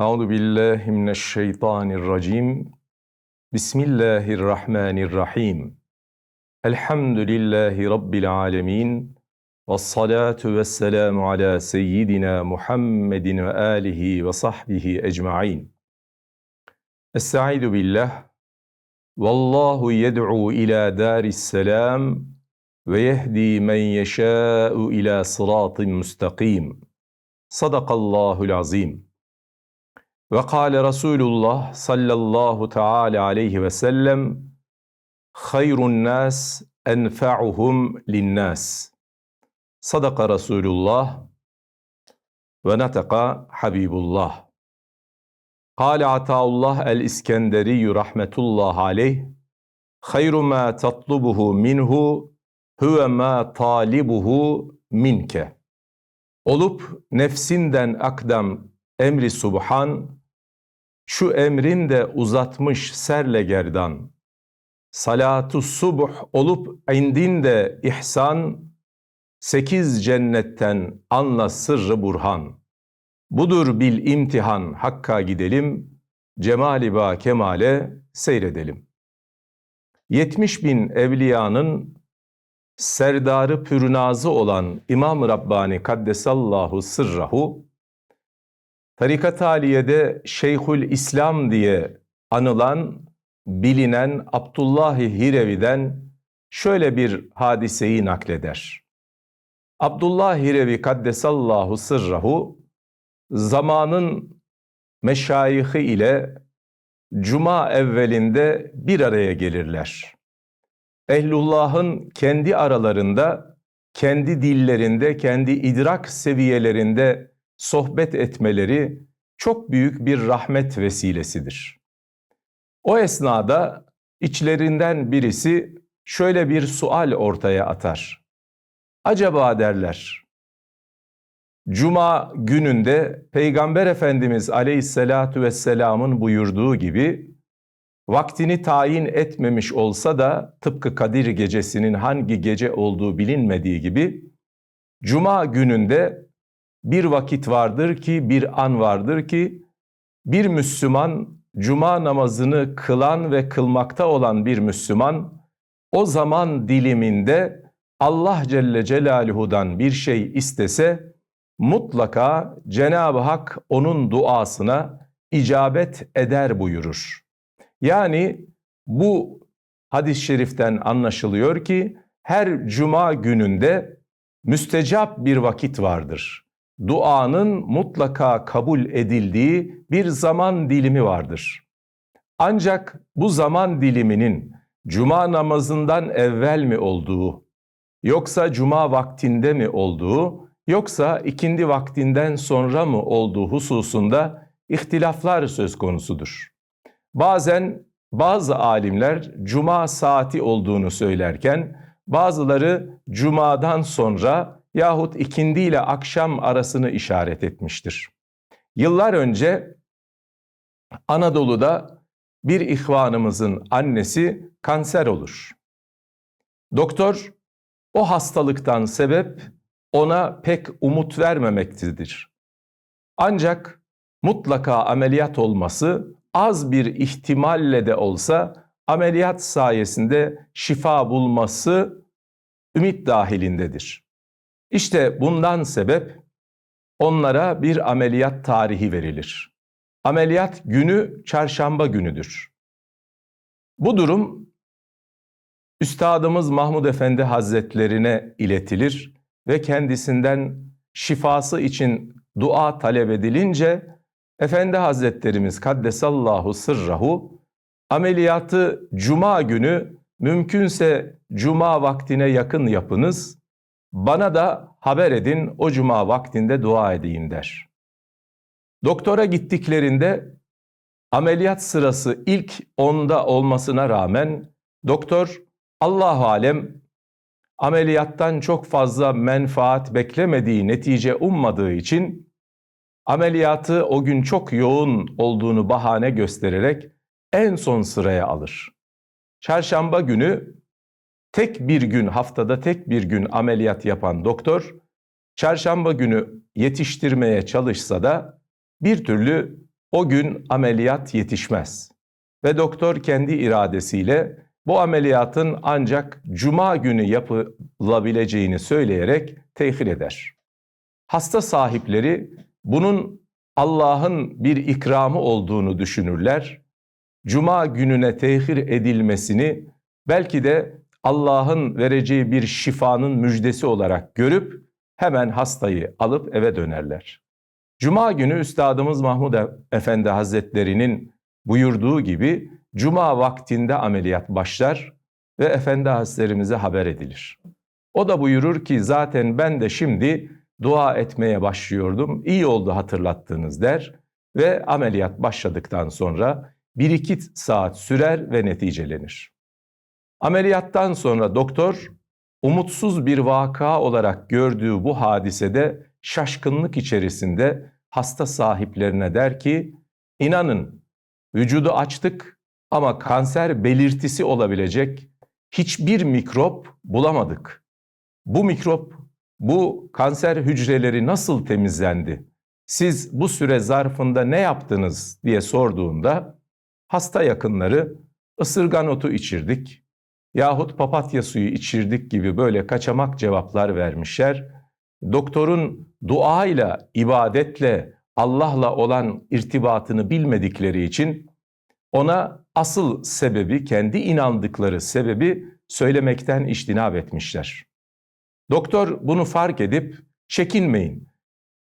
أعوذ بالله من الشيطان الرجيم. بسم الله الرحمن الرحيم. الحمد لله رب العالمين والصلاة والسلام على سيدنا محمد وآله وصحبه أجمعين. أستعيذ بالله. والله يدعو إلى دار السلام ويهدي من يشاء إلى صراط مستقيم. صدق الله العظيم. Ve kâle Resulullah sallallahu teâlâ aleyhi ve sellem hayrun nas enfa'uhum linnâs. Sadaka Resulullah ve nataka Habibullah. Kâle Ataullah el-İskenderi rahmetullah aleyh hayru ma tatlubuhu minhu huve ma talibuhu minke. Olup nefsinden akdam emri subhan, şu emrin de uzatmış serle gerdan. Salatu subuh olup indinde ihsan, sekiz cennetten anla sırrı burhan. Budur bil imtihan hakka gidelim, cemali ba kemale seyredelim. 70 bin evliyanın serdarı pürnazı olan İmam Rabbani Kaddesallahu sırrahu, Tarikat Aliye'de Şeyhül İslam diye anılan, bilinen Abdullahi Hirevi'den şöyle bir hadiseyi nakleder. Abdullah Hirevi Kaddesallahu sırrahu, zamanın meşayihi ile Cuma evvelinde bir araya gelirler. Ehlullah'ın kendi aralarında, kendi dillerinde, kendi idrak seviyelerinde sohbet etmeleri çok büyük bir rahmet vesilesidir. O esnada içlerinden birisi şöyle bir sual ortaya atar. Acaba derler, Cuma gününde Peygamber Efendimiz Aleyhisselatü Vesselam'ın buyurduğu gibi vaktini tayin etmemiş olsa da tıpkı Kadir gecesinin hangi gece olduğu bilinmediği gibi Cuma gününde bir vakit vardır ki bir an vardır ki bir Müslüman Cuma namazını kılan ve kılmakta olan bir Müslüman o zaman diliminde Allah Celle Celaluhu'dan bir şey istese mutlaka Cenab-ı Hak onun duasına icabet eder buyurur. Yani bu hadis-i şeriften anlaşılıyor ki her cuma gününde müstecap bir vakit vardır. Duanın mutlaka kabul edildiği bir zaman dilimi vardır. Ancak bu zaman diliminin cuma namazından evvel mi olduğu, yoksa cuma vaktinde mi olduğu, yoksa ikindi vaktinden sonra mı olduğu hususunda ihtilaflar söz konusudur. Bazen bazı alimler cuma saati olduğunu söylerken bazıları cumadan sonra yahut ikindi ile akşam arasını işaret etmiştir. Yıllar önce Anadolu'da bir ihvanımızın annesi kanser olur. Doktor o hastalıktan sebep ona pek umut vermemektedir. Ancak mutlaka ameliyat olması az bir ihtimalle de olsa ameliyat sayesinde şifa bulması ümit dahilindedir. İşte bundan sebep onlara bir ameliyat tarihi verilir. Ameliyat günü çarşamba günüdür. Bu durum Üstadımız Mahmud Efendi Hazretlerine iletilir ve kendisinden şifası için dua talep edilince Efendi Hazretlerimiz Kaddesallahu sırrahu ameliyatı cuma günü mümkünse cuma vaktine yakın yapınız. Bana da haber edin o cuma vaktinde dua edeyim der. Doktora gittiklerinde ameliyat sırası ilk onda olmasına rağmen doktor Allahu alem ameliyattan çok fazla menfaat beklemediği netice ummadığı için ameliyatı o gün çok yoğun olduğunu bahane göstererek en son sıraya alır. Çarşamba günü tek bir gün haftada tek bir gün ameliyat yapan doktor çarşamba günü yetiştirmeye çalışsa da bir türlü o gün ameliyat yetişmez ve doktor kendi iradesiyle bu ameliyatın ancak cuma günü yapılabileceğini söyleyerek tehir eder. Hasta sahipleri bunun Allah'ın bir ikramı olduğunu düşünürler. Cuma gününe tehir edilmesini belki de Allah'ın vereceği bir şifanın müjdesi olarak görüp hemen hastayı alıp eve dönerler. Cuma günü Üstadımız Mahmud Efendi Hazretleri'nin buyurduğu gibi Cuma vaktinde ameliyat başlar ve Efendi Hazretlerimize haber edilir. O da buyurur ki zaten ben de şimdi dua etmeye başlıyordum. İyi oldu hatırlattığınız der ve ameliyat başladıktan sonra 1-2 saat sürer ve neticelenir. Ameliyattan sonra doktor umutsuz bir vaka olarak gördüğü bu hadisede şaşkınlık içerisinde hasta sahiplerine der ki inanın vücudu açtık ama kanser belirtisi olabilecek hiçbir mikrop bulamadık. Bu mikrop, bu kanser hücreleri nasıl temizlendi? Siz bu süre zarfında ne yaptınız diye sorduğunda hasta yakınları ısırgan otu içirdik yahut papatya suyu içirdik gibi böyle kaçamak cevaplar vermişler. Doktorun duayla, ibadetle, Allah'la olan irtibatını bilmedikleri için ona asıl sebebi, kendi inandıkları sebebi söylemekten iştinab etmişler. Doktor bunu fark edip çekinmeyin.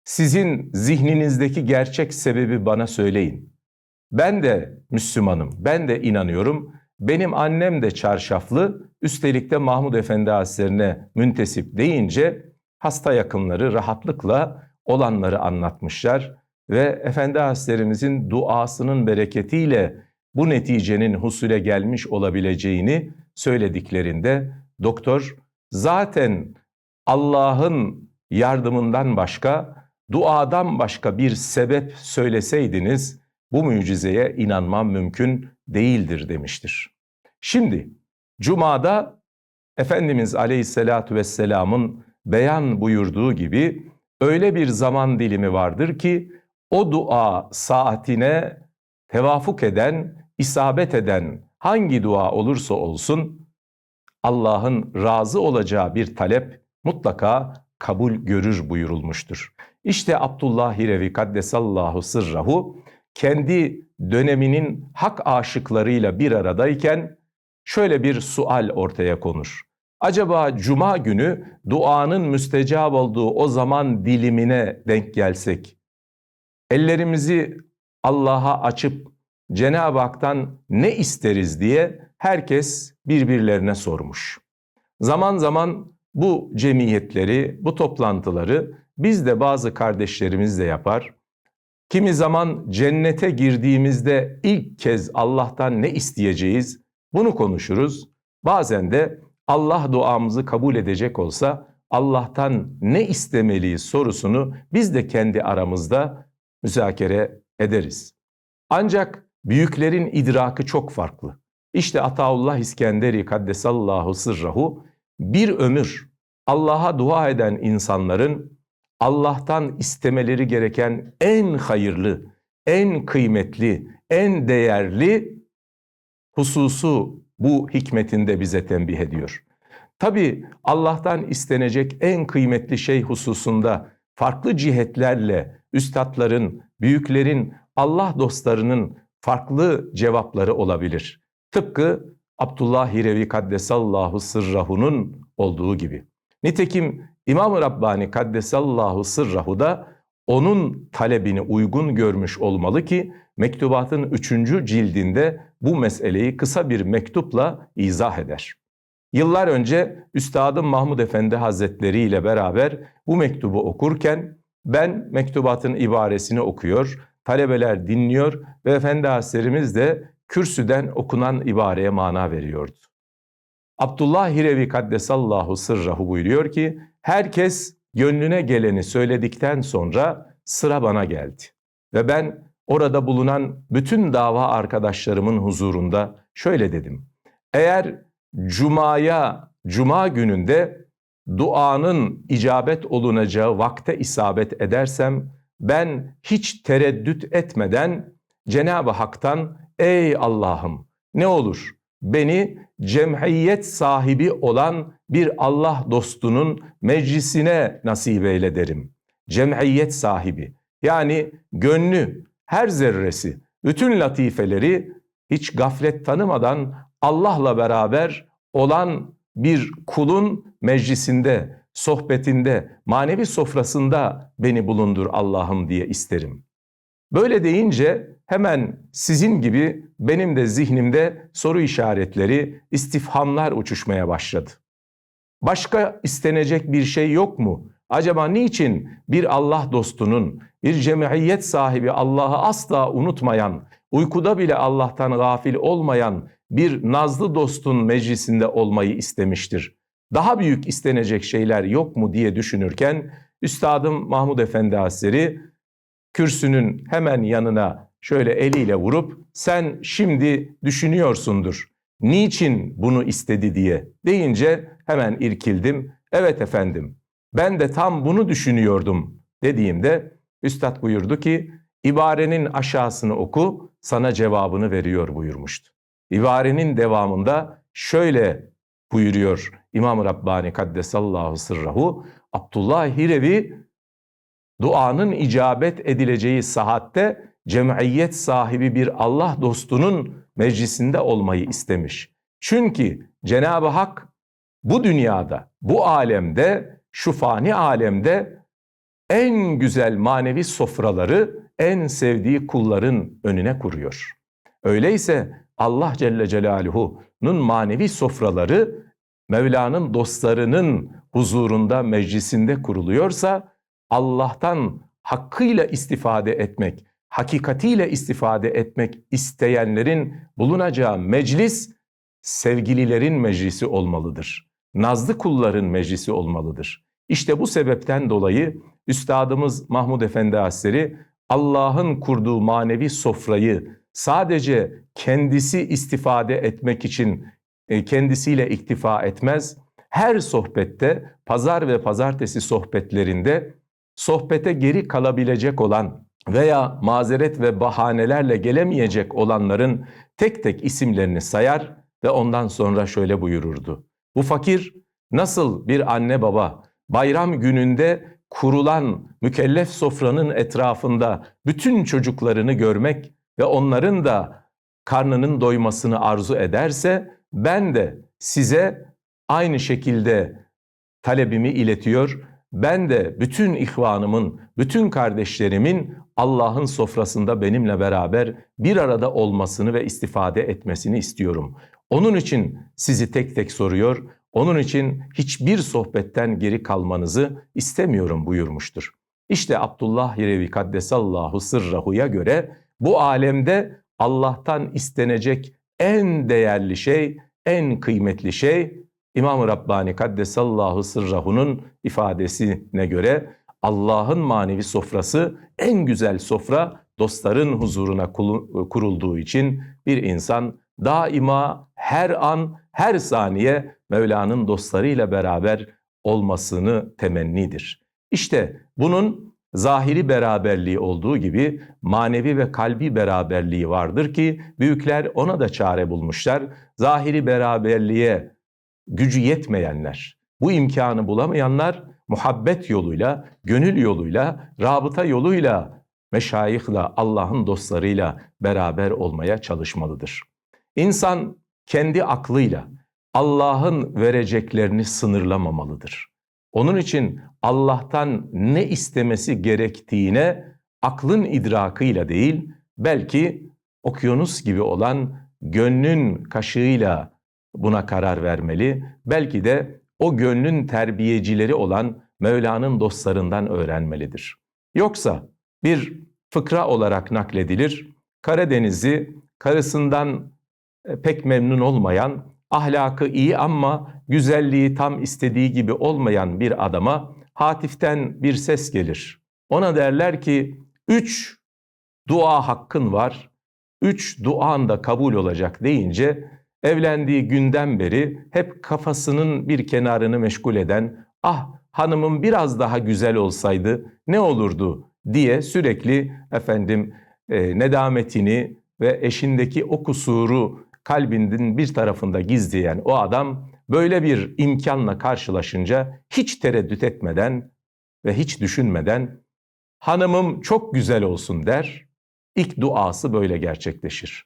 Sizin zihninizdeki gerçek sebebi bana söyleyin. Ben de Müslümanım, ben de inanıyorum. Benim annem de çarşaflı, üstelik de Mahmud Efendi Hazretlerine müntesip deyince hasta yakınları rahatlıkla olanları anlatmışlar ve Efendi Hazretlerimizin duasının bereketiyle bu neticenin husule gelmiş olabileceğini söylediklerinde doktor zaten Allah'ın yardımından başka, duadan başka bir sebep söyleseydiniz bu mucizeye inanmam mümkün değildir demiştir. Şimdi Cuma'da Efendimiz Aleyhisselatü Vesselam'ın beyan buyurduğu gibi öyle bir zaman dilimi vardır ki o dua saatine tevafuk eden, isabet eden hangi dua olursa olsun Allah'ın razı olacağı bir talep mutlaka kabul görür buyurulmuştur. İşte Abdullah Hirevi Kaddesallahu Sırrahu kendi döneminin hak aşıklarıyla bir aradayken şöyle bir sual ortaya konur. Acaba cuma günü duanın müstecab olduğu o zaman dilimine denk gelsek, ellerimizi Allah'a açıp Cenab-ı Hak'tan ne isteriz diye herkes birbirlerine sormuş. Zaman zaman bu cemiyetleri, bu toplantıları biz de bazı kardeşlerimiz de yapar. Kimi zaman cennete girdiğimizde ilk kez Allah'tan ne isteyeceğiz bunu konuşuruz. Bazen de Allah duamızı kabul edecek olsa Allah'tan ne istemeliyiz sorusunu biz de kendi aramızda müzakere ederiz. Ancak büyüklerin idrakı çok farklı. İşte Ataullah İskenderi Kaddesallahu Sırrahu bir ömür Allah'a dua eden insanların Allah'tan istemeleri gereken en hayırlı, en kıymetli, en değerli hususu bu hikmetinde bize tembih ediyor. Tabi Allah'tan istenecek en kıymetli şey hususunda farklı cihetlerle üstadların, büyüklerin, Allah dostlarının farklı cevapları olabilir. Tıpkı Abdullah Hirevi Kaddesallahu Sırrahu'nun olduğu gibi. Nitekim İmam-ı Rabbani Kaddesallahu Sırrahu da onun talebini uygun görmüş olmalı ki mektubatın üçüncü cildinde bu meseleyi kısa bir mektupla izah eder. Yıllar önce Üstadım Mahmud Efendi Hazretleri ile beraber bu mektubu okurken ben mektubatın ibaresini okuyor, talebeler dinliyor ve Efendi Hazretlerimiz de kürsüden okunan ibareye mana veriyordu. Abdullah Hirevi Kaddesallahu Sırrahu buyuruyor ki herkes gönlüne geleni söyledikten sonra sıra bana geldi. Ve ben orada bulunan bütün dava arkadaşlarımın huzurunda şöyle dedim. Eğer cumaya, cuma gününde duanın icabet olunacağı vakte isabet edersem ben hiç tereddüt etmeden Cenab-ı Hak'tan ey Allah'ım ne olur beni cemhiyet sahibi olan bir Allah dostunun meclisine nasip eyle derim. Cemhiyet sahibi yani gönlü, her zerresi, bütün latifeleri hiç gaflet tanımadan Allah'la beraber olan bir kulun meclisinde, sohbetinde, manevi sofrasında beni bulundur Allah'ım diye isterim. Böyle deyince hemen sizin gibi benim de zihnimde soru işaretleri, istifhamlar uçuşmaya başladı. Başka istenecek bir şey yok mu? Acaba niçin bir Allah dostunun, bir cemiyet sahibi Allah'ı asla unutmayan, uykuda bile Allah'tan gafil olmayan bir nazlı dostun meclisinde olmayı istemiştir? Daha büyük istenecek şeyler yok mu diye düşünürken Üstadım Mahmud Efendi Hazretleri kürsünün hemen yanına şöyle eliyle vurup sen şimdi düşünüyorsundur. Niçin bunu istedi diye deyince hemen irkildim. Evet efendim ben de tam bunu düşünüyordum dediğimde üstad buyurdu ki ibarenin aşağısını oku sana cevabını veriyor buyurmuştu. İbarenin devamında şöyle buyuruyor İmam Rabbani Kaddesallahu Sırrahu Abdullah Hirevi duanın icabet edileceği sahatte cemiyet sahibi bir Allah dostunun meclisinde olmayı istemiş. Çünkü Cenab-ı Hak bu dünyada, bu alemde, şu fani alemde en güzel manevi sofraları en sevdiği kulların önüne kuruyor. Öyleyse Allah Celle Celaluhu'nun manevi sofraları Mevla'nın dostlarının huzurunda, meclisinde kuruluyorsa Allah'tan hakkıyla istifade etmek, hakikatiyle istifade etmek isteyenlerin bulunacağı meclis sevgililerin meclisi olmalıdır. Nazlı kulların meclisi olmalıdır. İşte bu sebepten dolayı Üstadımız Mahmud Efendi Hazretleri Allah'ın kurduğu manevi sofrayı sadece kendisi istifade etmek için e, kendisiyle iktifa etmez. Her sohbette, pazar ve pazartesi sohbetlerinde sohbete geri kalabilecek olan veya mazeret ve bahanelerle gelemeyecek olanların tek tek isimlerini sayar ve ondan sonra şöyle buyururdu. Bu fakir nasıl bir anne baba bayram gününde kurulan mükellef sofranın etrafında bütün çocuklarını görmek ve onların da karnının doymasını arzu ederse ben de size aynı şekilde talebimi iletiyor. Ben de bütün ihvanımın, bütün kardeşlerimin Allah'ın sofrasında benimle beraber bir arada olmasını ve istifade etmesini istiyorum. Onun için sizi tek tek soruyor, onun için hiçbir sohbetten geri kalmanızı istemiyorum buyurmuştur. İşte Abdullah Hirevi Kaddesallahu Sırrahu'ya göre bu alemde Allah'tan istenecek en değerli şey, en kıymetli şey İmam-ı Rabbani Kaddesallahu Sırrahu'nun ifadesine göre Allah'ın manevi sofrası en güzel sofra dostların huzuruna kurulduğu için bir insan daima her an, her saniye Mevla'nın dostlarıyla beraber olmasını temennidir. İşte bunun zahiri beraberliği olduğu gibi manevi ve kalbi beraberliği vardır ki büyükler ona da çare bulmuşlar. Zahiri beraberliğe gücü yetmeyenler, bu imkanı bulamayanlar muhabbet yoluyla, gönül yoluyla, rabıta yoluyla, meşayihla, Allah'ın dostlarıyla beraber olmaya çalışmalıdır. İnsan kendi aklıyla Allah'ın vereceklerini sınırlamamalıdır. Onun için Allah'tan ne istemesi gerektiğine aklın idrakıyla değil, belki okyanus gibi olan gönlün kaşığıyla buna karar vermeli. Belki de o gönlün terbiyecileri olan Mevla'nın dostlarından öğrenmelidir. Yoksa bir fıkra olarak nakledilir. Karadeniz'i karısından pek memnun olmayan, ahlakı iyi ama güzelliği tam istediği gibi olmayan bir adama hatiften bir ses gelir. Ona derler ki üç dua hakkın var, üç duan da kabul olacak. deyince evlendiği günden beri hep kafasının bir kenarını meşgul eden ah hanımım biraz daha güzel olsaydı ne olurdu? diye sürekli efendim e, nedametini ve eşindeki o kusuru kalbinin bir tarafında gizleyen o adam böyle bir imkanla karşılaşınca hiç tereddüt etmeden ve hiç düşünmeden hanımım çok güzel olsun der. İlk duası böyle gerçekleşir.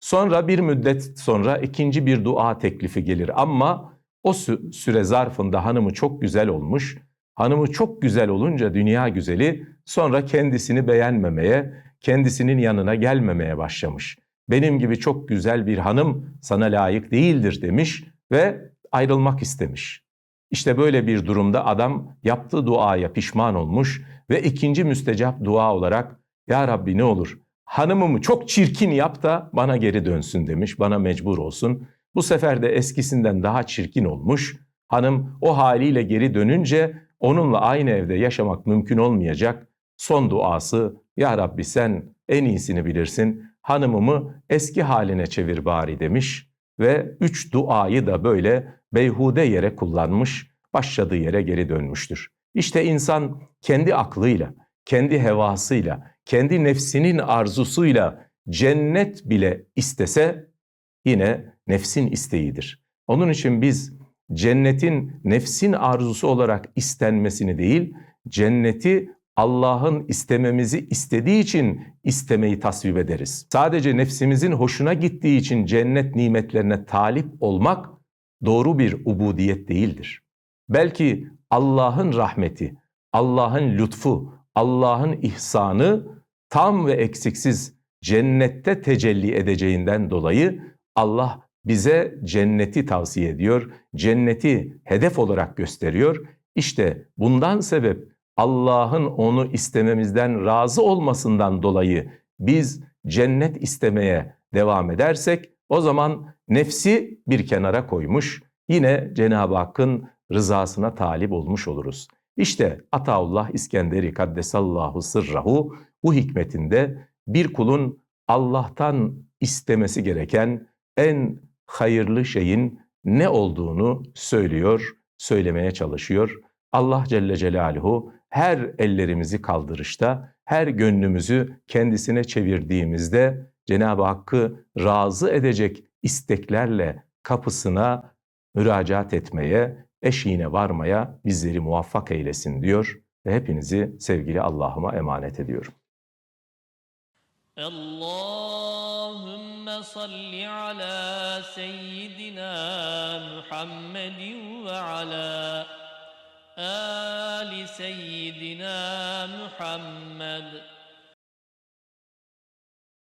Sonra bir müddet sonra ikinci bir dua teklifi gelir ama o süre zarfında hanımı çok güzel olmuş. Hanımı çok güzel olunca dünya güzeli sonra kendisini beğenmemeye, kendisinin yanına gelmemeye başlamış. Benim gibi çok güzel bir hanım sana layık değildir demiş ve ayrılmak istemiş. İşte böyle bir durumda adam yaptığı duaya pişman olmuş ve ikinci müstecap dua olarak Ya Rabbi ne olur hanımımı çok çirkin yap da bana geri dönsün demiş, bana mecbur olsun. Bu sefer de eskisinden daha çirkin olmuş. Hanım o haliyle geri dönünce onunla aynı evde yaşamak mümkün olmayacak. Son duası Ya Rabbi sen en iyisini bilirsin. Hanımımı eski haline çevir bari demiş ve üç duayı da böyle beyhude yere kullanmış, başladığı yere geri dönmüştür. İşte insan kendi aklıyla, kendi hevasıyla, kendi nefsinin arzusuyla cennet bile istese yine nefsin isteğidir. Onun için biz cennetin nefsin arzusu olarak istenmesini değil, cenneti Allah'ın istememizi istediği için istemeyi tasvip ederiz. Sadece nefsimizin hoşuna gittiği için cennet nimetlerine talip olmak doğru bir ubudiyet değildir. Belki Allah'ın rahmeti, Allah'ın lütfu, Allah'ın ihsanı tam ve eksiksiz cennette tecelli edeceğinden dolayı Allah bize cenneti tavsiye ediyor, cenneti hedef olarak gösteriyor. İşte bundan sebep Allah'ın onu istememizden razı olmasından dolayı biz cennet istemeye devam edersek o zaman nefsi bir kenara koymuş yine Cenab-ı Hakk'ın rızasına talip olmuş oluruz. İşte Ataullah İskenderi Kaddesallahu sırrahu bu hikmetinde bir kulun Allah'tan istemesi gereken en hayırlı şeyin ne olduğunu söylüyor, söylemeye çalışıyor. Allah Celle Celaluhu her ellerimizi kaldırışta, her gönlümüzü kendisine çevirdiğimizde Cenab-ı Hakk'ı razı edecek isteklerle kapısına müracaat etmeye, eşiğine varmaya bizleri muvaffak eylesin diyor ve hepinizi sevgili Allah'ıma emanet ediyorum. Allahümme salli ala seyyidina Muhammedin ve ala آل سيدنا محمد.